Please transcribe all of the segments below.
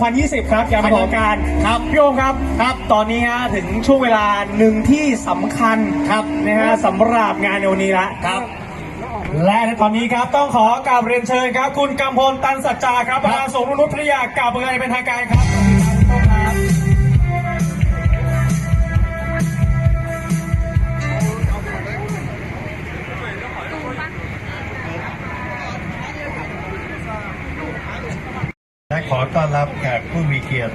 2020 ครับอย่างเป็นทางการครับพี่โอมครับครับตอนนี้ฮะถึงช่วงเวลาหนึ่งที่สำคัญครับนะฮะสำหรับงานในวันนี้ละครับ และในตอนนี้ครับต้องขอกราบเรียนเชิญครับ คุณกำพลตันสัจจาครับประธานสงฆ์นุชพัทยากราบเปิดงานอย่างเป็นทางการครับครับ อต้อนรับแขกผู้มีเกียรติ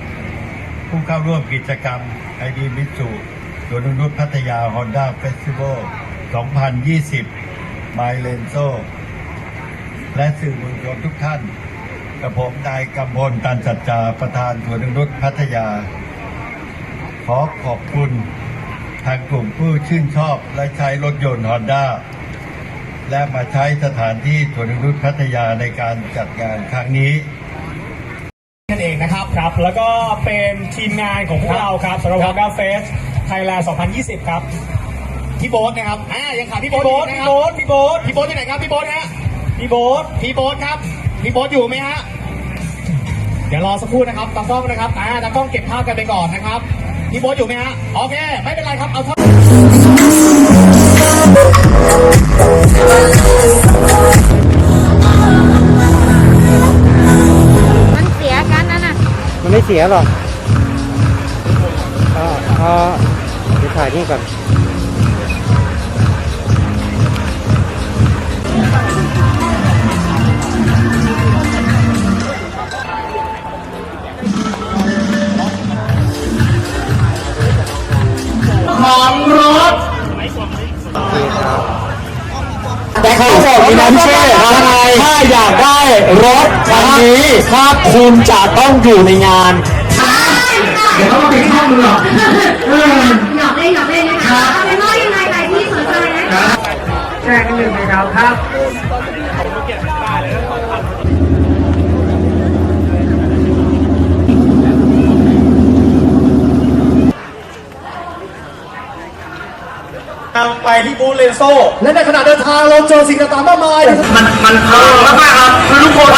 ผู้เข้าร่วมกิจกรรมไอดีมิตซูสวนนกนุษพัทยาฮอนด้าเฟสติวัล2020 ไมเลนโซ และสื่อมวลชนทุกท่านกับผมนายกำพลตันจัจจาประธานสวนนกนุษพัทยา ขอขอบคุณทางกลุ่มผู้ชื่นชอบและใช้รถยนต์ฮอนด้าและมาใช้สถานที่สวนนกนุษพัทยาในการจัดงานครั้งนี้ นั่นเองนะครับครับ แล้วก็เป็นทีมงานของพวกเราครับสำหรับ Honda Fest Thailand 2020 ครับ พี่โบ๊ทนะครับอ่ายังขาดพี่พี่โบ๊ทโบ๊ทอยู่พี่โบ๊ทพี่โบ๊ทนะครับพี่โบ๊ทอยู่ไหนครับพี่โบ๊ทฮะพี่โบ๊ทพี่โบ๊ทครับพี่โบ๊ทอยู่ไหมฮะเดี๋ยวรอสักครู่นะครับตากล้องนะครับอ่าตากล้องเก็บภาพกันไปก่อนนะครับพี่โบ๊ทอยู่ไหมฮะโอเคไม่เป็นไรครับเอาเท่า เสียหรอกก็ก็เดี๋ยวถ่ายนี่ก่อนของรถ เขาบอกนี่นะพี่เช่ยังไงถ้าอยากได้รถคันนี้ถ้าคุณจะต้องอยู่ในงานหยอกเล่นหยอกเล่นนะคะเอาเป็นว่ายังไงใครที่สนใจนะคะแจ้งกันหนึ่งนะครับ ครับไปที่บูธเลนโซและในขณะเดินทางเราเจอสิ่งต่างๆมากมาย มันมันเออมากๆครับคือทุกคน